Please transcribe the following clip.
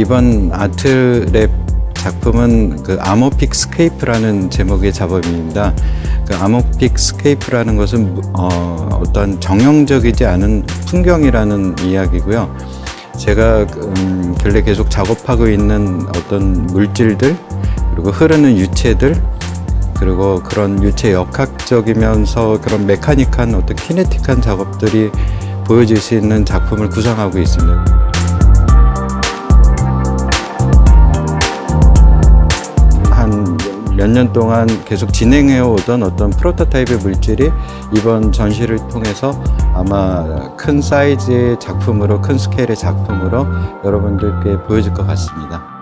이번 아트랩 작품은 그 아모픽 스케이프라는 제목의 작업입니다. 그 아모픽 스케이프라는 것은 어, 어떤 정형적이지 않은 풍경이라는 이야기고요. 제가 음, 근래 계속 작업하고 있는 어떤 물질들 그리고 흐르는 유체들 그리고 그런 유체 역학적이면서 그런 메카닉한 어떤 키네틱한 작업들이 보여질 수 있는 작품을 구성하고 있습니다. 몇 년 동안 계속 진행해 오던 어떤 프로토타입의 물질이 이번 전시를 통해서 아마 큰 사이즈의 작품으로 큰 스케일의 작품으로 여러분들께 보여질 것 같습니다.